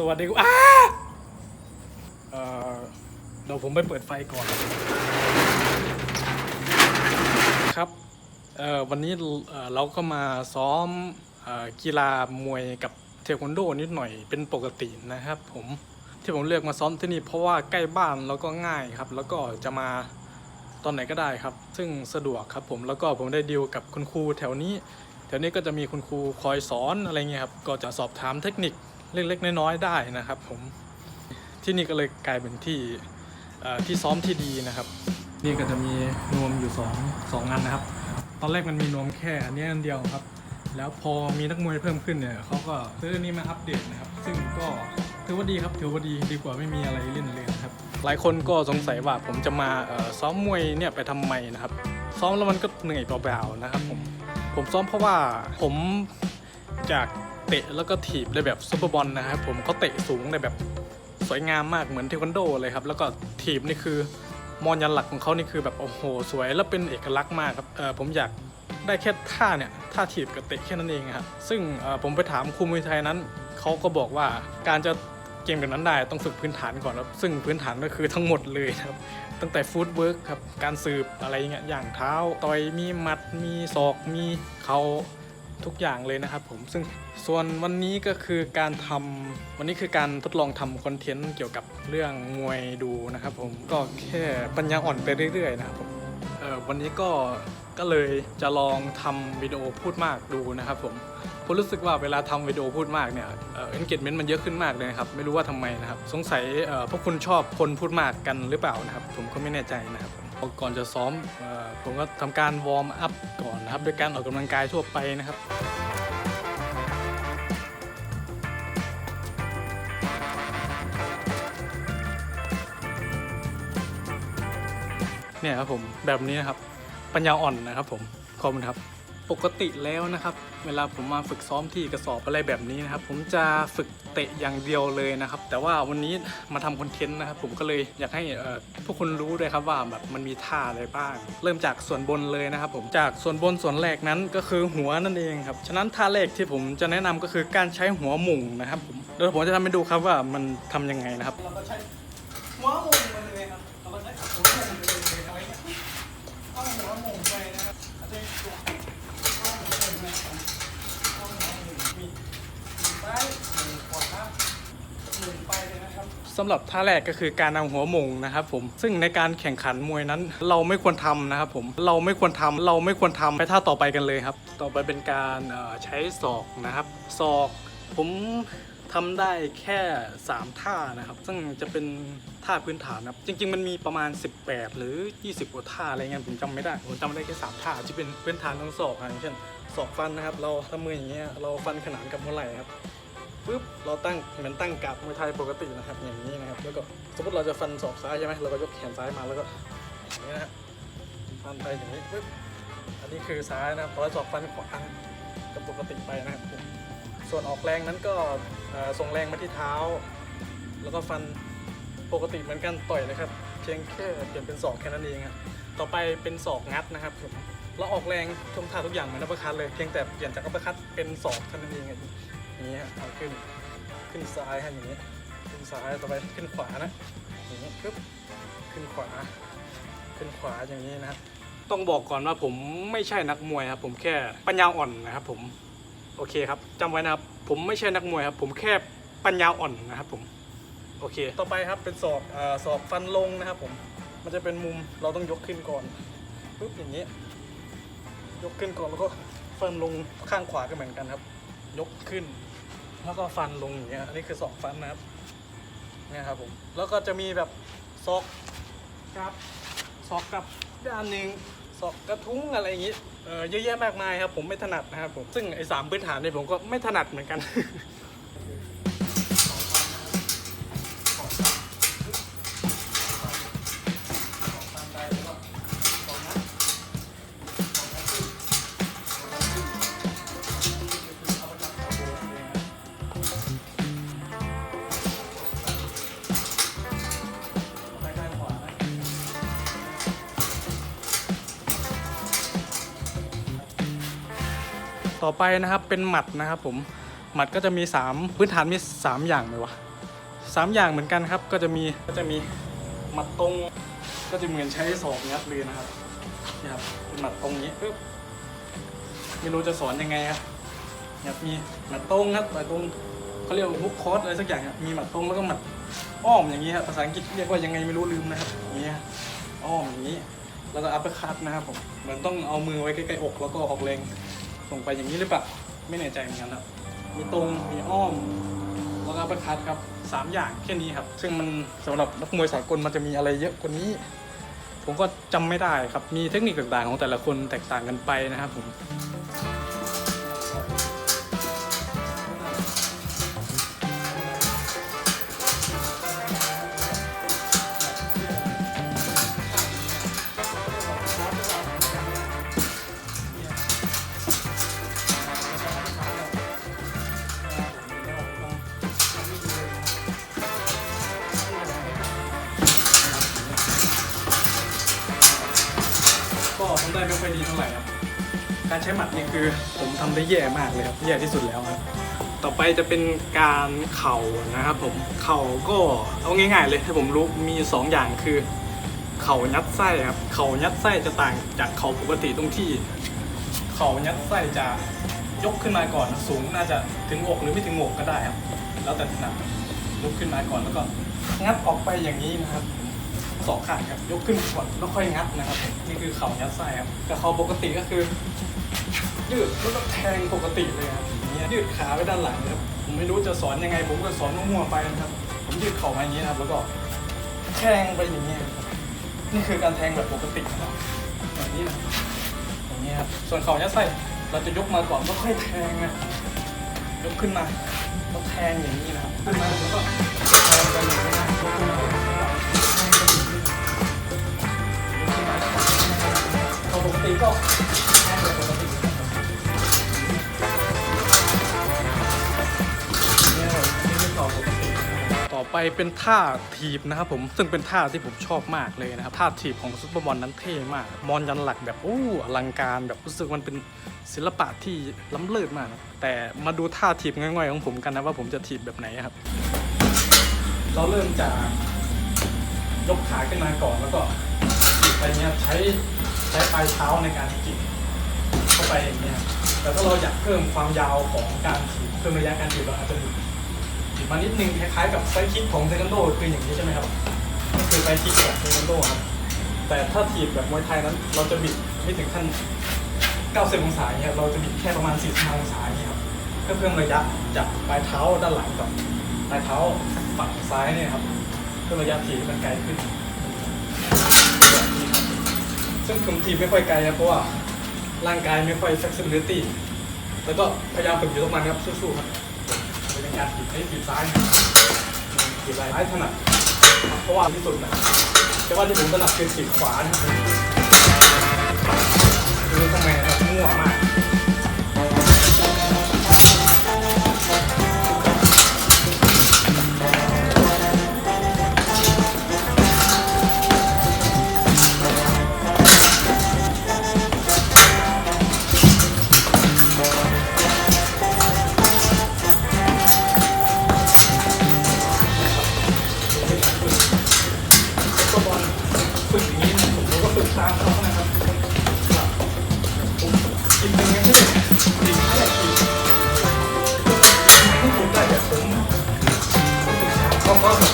สวัสดีครับอ้าเอ่อเดี๋ยวผมไปเปิดไฟก่อน ครับเอ่อวันนี้เอ่อเราก็มาซ้อมเอ่อกีฬามวยกับเทควันโดนิดหน่อยเป็นปกตินะครับผมที่ผมเลือกมาซ้อมที่นี่เพราะว่าใกล้บ้านแล้วก็ง่ายครับ แล้วก็จะมาตอนไหนก็ได้ครับ ซึ่งสะดวกครับผมแล้วก็ผมได้ดีลกับคุณครูแถวนี้ แถวนี้ก็จะมีคุณครูคอยสอนอะไรเงี้ยครับก็จะสอบถามเทคนิค เล็กๆน้อยๆได้นะครับผมที่นี่ก็เลยกลายเป็นที่เอ่อที่ซ้อมที่ดีนะครับ นี่ก็จะมีนวมอยู่สองสองอันนะครับ ตอนแรกมันมีนวมแค่อันนี้อันเดียวครับ แล้วพอมีนักมวยเพิ่มขึ้นเนี่ยเขาก็ซื้ออนนี้มาอัปเดตนะครับ ซึ่งก็ถือว่าดีครับถือว่าดีดีกว่าไม่มีอะไรเล่นเลยนะครับ หลายคนก็สงสัยว่าผมจะมาเอ่อซ้อมมวยเนี่ยไปทำไมนะครับ ซ้อมแล้วมันก็เหนื่อยเปล่าๆนะครับผมผมซ้อมเพราะว่าผมจาก เตะแล้วก็ถีบในแบบซุปเปอร์บอลนะครับผมเขาเตะสูงในแบบสวยงามมากเหมือนเทควันโดเลยครับ แล้วก็ถีบนี่คือมอนยันหลักของเขานี่คือแบบโอ้โหสวยแล้วเป็นเอกลักษณ์มากครับเออผมอยากได้แค่ท่าเนี่ยท่าถีบกับเตะแค่นั้นเองครับซึ่งผมไปถามครูมวยไทยนั้นเขาก็บอกว่าการจะเก่งแบบนั้นได้ต้องฝึกพื้นฐานก่อนครับซึ่งพื้นฐานก็คือทั้งหมดเลยครับตั้งแต่ฟู้ดเวิร์กครับการสืบอะไรเงี้ยอย่างเท้าต่อยมีหมัดมีศอกมีเขา ทุกอย่างเลยนะครับผมซึ่งส่วนวันนี้ก็คือการทำวันนี้คือการทดลองทำคอนเทนต์เกี่ยวกับเรื่องมวยดูนะครับผมก็แค่ปัญญาอ่อนไปเรื่อยๆนะครับผมเออวันนี้ก็ก็เลยจะลองทำวิดีโอพูดมากดูนะครับผมผมรู้สึกว่าเวลาทำวิดีโอพูดมากเนี่ยเอ่อ engagement มันเยอะขึ้นมากเลยนะครับไม่รู้ว่าทำไมนะครับสงสัยพวกคุณชอบคนพูดมากกันหรือเปล่านะครับผมก็ไม่แน่ใจนะครับผม ก่อนจะซ้อมผมก็ทำการวอร์มอัพก่อนนะครับด้วยการออกกำลังกายทั่วไปนะครับเนี่ยครับผมแบบนี้นะครับปัญญาอ่อนนะครับผมขอบคุณครับ ปกติแล้วนะครับ เวลาผมมาฝึกซ้อมที่กระสอบอะไรแบบนี้นะครับ ผมจะฝึกเตะอย่างเดียวเลยนะครับ แต่ว่าวันนี้มาทำคอนเทนต์นะครับ ผมก็เลยอยากให้เอ่อพวกคุณรู้ด้วยครับว่าแบบมันมีท่าอะไรบ้าง เริ่มจากส่วนบนเลยนะครับ ผมจากส่วนบนส่วนแรกนั้นก็คือหัวนั่นเองครับฉะนั้นท่าแรกที่ผมจะแนะนำก็คือการใช้หัวหมุงนะครับผมเดี๋ยวผมจะทำให้ดูครับว่ามันทำยังไงนะครับเราก็ใช้หัวหมุงมาเลยครับเราก็ใช้หัวหมุงไปเลยอะไรเงี้ย เอาหัวหมุนไปนะครับอาจจะตัวเอาหัวหมุนไปนะครับเอาหัวหมุนมีซ้ายหมุนขวาหมุนไปเลยนะครับ สำหรับท่าแรกก็คือการเอาหัวมุงนะครับผมซึ่งในการแข่งขันมวยนั้น เราไม่ควรทำนะครับผมเราไม่ควรทำเราไม่ควรทำไปท่าต่อไปกันเลยครับ ต่อไปเป็นการใช้ศอกนะครับศอก ผมทำได้แค่ 3 ท่านะครับ ซึ่งจะเป็นท่าพื้นฐานนะครับจริง ๆ มันมีประมาณ 18 หรือ 20กว่าท่าอะไรเงี้ยผมจำไม่ได้ผมจำได้แค่3ท่าที่เป็นพื้นฐานของศอกอะอย่างเช่นศอกฟันนะครับ เราทำมืออย่างเงี้ยเราฟันขนานกับหัวไหล่ครับ ปุ๊บเราตั้งเหมือนตั้งกับมวยไทยปกตินะครับอย่างนี้นะครับแล้วก็สมมติเราจะฟันศอกซ้ายใช่ไหมเราก็ยกแขนซ้ายมาแล้วก็อย่างนี้นะครับฟันไปอย่างนี้ปุ๊บอันนี้คือซ้ายนะครับร้อยศอกฟันขวาก็ปกติไปนะครับ ส่วนออกแรงนั้นก็ส่งแรงมาที่เท้า แล้วก็ฟันปกติเหมือนกันต่อยนะครับเพียงแค่เปลี่ยนเป็นศอกแค่นั้นเองครับต่อไปเป็นศอกงัดนะครับผมแล้วออกแรงทุกท่าทุกอย่างเหมือนอัปเปอร์คัตเลยเพียงแต่เปลี่ยนจากอัปเปอร์คัตเป็นศอกแค่นั้นเองครับ อย่างนี้ฮะเอาขึ้นขึ้นซ้ายฮะอย่างนี้ขึ้นซ้ายต่อไปขึ้นขวานะอย่างนี้ปึ๊บขึ้นขวา ขึ้นขวาอย่างนี้นะครับต้องบอกก่อนว่าผมไม่ใช่นักมวยครับผมแค่ปัญญาอ่อนนะครับผมโอเคครับจำไว้นะครับผมไม่ใช่นักมวยครับผมแค่ปัญญาอ่อนนะครับผมโอเค ต่อไปครับเป็นศอกเอ่อศอกฟันลงนะครับผมมันจะเป็นมุมเราต้องยกขึ้นก่อนปุ๊บอย่างนี้ ยกขึ้นก่อนแล้วก็ฟันลงข้างขวาก็เหมือนกันครับ ยกขึ้น แล้วก็ฟันลงอย่างเงี้ยอันนี้คือสองฟันนะครับเนี่ยครับผมแล้วก็จะมีแบบซอกครับซอกกับด้านหนึ่งซอกกระทุ้งอะไรอย่างงี้เออเยอะแยะมากมายครับ ผมไม่ถนัดนะครับผมซึ่งไอ้สามพื้นฐานเนี่ยผมก็ไม่ถนัดเหมือนกัน ต่อไปนะครับเป็นหมัดนะครับผมหมัดก็จะมี 3 พื้นฐานมี 3 อย่างไหมวะสามอย่างเหมือนกันครับก็จะมีก็จะมีหมัดตรง ก็จะเหมือนใช้ศอกงัดเลยนะครับนี่ครับเป็นหมัดตรงนี้ปึ๊บไม่รู้จะสอนยังไงครับเนี่ยมีหมัดตรงครับหมัดตรงเขาเรียกว่าฮุกคอร์สอะไรสักอย่างครับมีหมัดตรงแล้วก็หมัดอ้อมอย่างนี้ครับภาษาอังกฤษเรียกว่ายังไงไม่รู้ลืมนะครับอย่างนี้อ้อมอย่างนี้ แล้วก็อัปเปอร์คัตนะครับผมเหมือนต้องเอามือไว้ใกล้ๆอกแล้วก็ออกแรง ส่งไปอย่างนี้หรือเปล่าไม่แน่ใจเหมือนกันครับ มีตรงมีอ้อมแล้วก็อัปเปอร์คัตครับสามอย่างแค่นี้ครับ ซึ่งมันสำหรับนักมวยสากลมันจะมีอะไรเยอะกว่านี้ ผมก็จำไม่ได้ครับ มีเทคนิคต่างๆของแต่ละคนแตกต่างกันไปนะครับผมำได้ไม่ค่อยดีเท่าไหร่ครับ การใช้หมัดนี่คือผมทำได้แย่มากเลยครับแย่ที่สุดแล้วครับต่อไปจะเป็นการเข่านะครับผมเข่าก็เอาง่าย ๆ เลยที่ผมรู้มี 2 อย่างคือ เข่ายัดไส้ครับเข่ายัดไส้จะต่างจากเข่าปกติตรงที่ เข่ายัดไส้จะยกขึ้นมาก่อนสูงน่าจะถึงอกหรือไม่ถึงอกก็ได้ครับ แล้วแต่ถนัดยกขึ้นมาก่อนแล้วก็งัดออกไปอย่างนี้นะครับ สองข้างครับยกขึ้นก่อนแล้วค่อยงัดนะครับ นี่คือเข่ายัดไส้ครับแต่เข่าปกติก็คือยืดแล้วก็แทงปกติเลยครับอย่างเงี้ยยืดขาไปด้านหลังครับผมไม่รู้จะสอนยังไง ผมก็สอนมั่วๆไปนะครับ ผมยืดเข่ามาอย่างนี้นะครับแล้วก็แทงไปอย่างนี้ครับนี่คือการแทงแบบปกตินะครับอย่างนี้นะครับอย่างนี้ครับส่วนเข่ายัดไส้เราจะยกมาก่อนแล้วค่อยแทงนะยกขึ้นมาแล้วแทงอย่างนี้นะครับขึ้นมาแล้วก็แทงไปอย่างนี้นะ ติก็แค่ปกติเนี่ยนี่คือไปเป็นท่าถีบนะครับผมซึ่งเป็นท่าที่ผมชอบมากเลยนะครับท่าถีบของซุปเปอร์บอลนั้นเท่มาก มอนยันหลักแบบโอ้อลังการแบบรู้สึกมันเป็นศิลปะที่ล้ำเลิศมากนะแต่มาดูท่าถีบง่อยๆของผมกันนะว่าผมจะถีบแบบไหนครับ เราเริ่มจากยกขาขึ้นมาก่อนแล้วก็ถีบไปเนี้ยใช้ ช้ปลายเท้าในการจิกเข้าไปอย่างนี้ยแต่ถ้าเราอยากเพิ่มความยาวของการถีบเพิ่มระยะการถีบเราอาจจะบิดบิดมานิดนึงคล้ายๆกับไซคิกของเทควันโดคืออย่างนี้ใช่ไหมครับนี่คือไซคิกของเทควันโดครับแต่ถ้าถีบแบบมวยไทยนั้น เราจะบิดไม่ถึงขั้น 90 องศาเงี้ยเราจะบิดแค่ประมาณ 45 องศาเงี้ยครับเพื่อเพิ่มระยะจากปลายเท้าด้านหลังกับปลายเท้าฝั่งซ้ายเนี่ยครับเพิ่มระยะถีบมันไกลขึ้น ซึ่งผมทีไม่ค่อยไกลครับเพราะว่าร่างกายไม่ค่อย flexibility แล้วก็พยายามฝึกอยู่ทุกวันครับสู้ๆครับเป็นการถีบให้ถีบซ้ายถีบซ้ายถนัดเพราะว่าที่สุดนะแต่ว่าที่ผมถนัดคือถีบขวานะครับคือทำไมครับมั่วมาก ฝึกอย่างนี้นะผมก็ฝึกตามเขานะครับผมกินยังไงที่ดีแค่กินไม่ถูกได้แบบผมเขาก็แบบ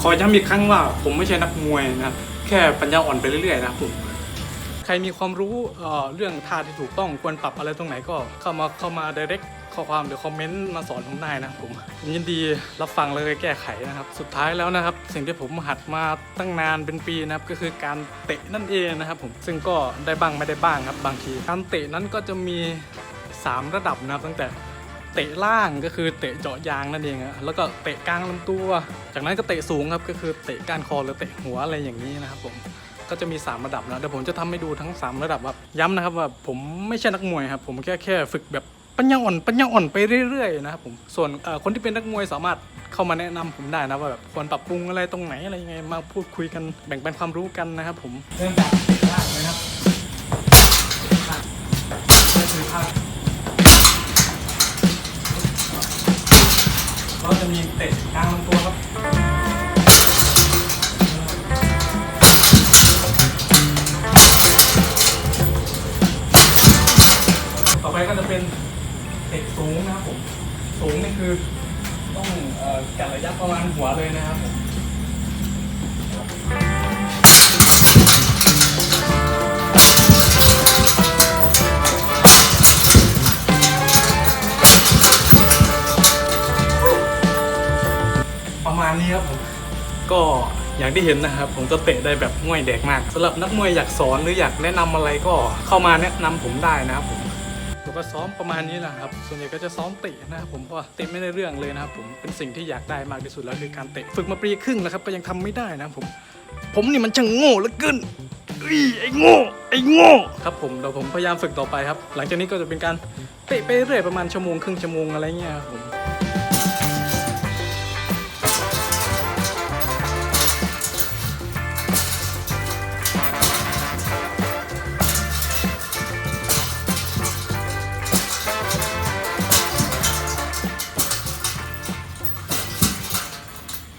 ขอย้ำอีกครั้งว่าผมไม่ใช่นักมวยนะครับ แค่ปัญญาอ่อนไปเรื่อยๆนะครับผม รมีความรู้เอ่อเรื่องท่าที่ถูกต้องควรปรับอะไรตรงไหนก็เข้ามาเข้ามา direct ข้อความหรือคอมเมนต์มาสอนผมได้นะผมผมยินดีรับฟังแล้วก็แก้ไขนะครับ สุดท้ายแล้วนะครับ สิ่งที่ผมหัดมาตั้งนานเป็นปีนะครับ ก็คือการเตะนั่นเองนะครับ ผมซึ่งก็ได้บ้างไม่ได้บ้างครับ บางทีการเตะนั้นก็จะมี 3 ระดับนะครับ ตั้งแต่เตะล่างก็คือเตะเจาะยางนั่นเองอะแล้วก็เตะกลางลำตัว จากนั้นก็เตะสูงครับก็คือเตะก้านคอหรือเตะหัวอะไรอย่างนี้นะครับผม ก็จะมี 3 ระดับนะเดี๋ยวผมจะทำให้ดูทั้ง 3 ระดับครับย้ำนะครับว่าผมไม่ใช่นักมวยครับผมแค่แค่ฝึกแบบปัญญาอ่อนปัญญาอ่อนไปเรื่อยๆนะครับผมส่วนคนที่เป็นนักมวยสามารถเข้ามาแนะนำผมได้นะว่าแบบควรปรับปรุงอะไรตรงไหนอะไรยังไงมาพูดคุยกันแบ่งปันความรู้กันนะครับผมเริ่มจากเตะล่างเลยนะครับนี่คือท่าเราจะมีเตะกลางลำตัวครับ ก็จะเป็นเตะสูงนะครับผม สูงนี่คือต้องเอ่อกัดระยะประมาณหัวเลยนะครับผมประมาณนี้ครับผม ก็อย่างที่เห็นนะครับ ผมก็เตะได้แบบง่วยแดกมากสำหรับนักมวยอยากสอนหรืออยากแนะนำอะไรก็เข้ามาแนะนำผมได้นะครับผม ผมก็ซ้อมประมาณนี้แหละครับ ส่วนใหญ่ก็จะซ้อมเตะนะครับผมเพราะว่าเตะไม่ได้เรื่องเลยนะครับผมเป็นสิ่งที่อยากได้มากที่สุดแล้วคือการเตะฝึกมาปีครึ่งแล้วครับก็ยังทำไม่ได้นะครับผม ผมนี่มันช่างโง่เหลือเกินเอ้ยไอ้โง่ไอ้โง่ครับผมเดี๋ยวผมพยายามฝึกต่อไปครับ หลังจากนี้ก็จะเป็นการเตะไปเรื่อยประมาณชั่วโมงครึ่งชั่วโมงอะไรเงี้ยครับผม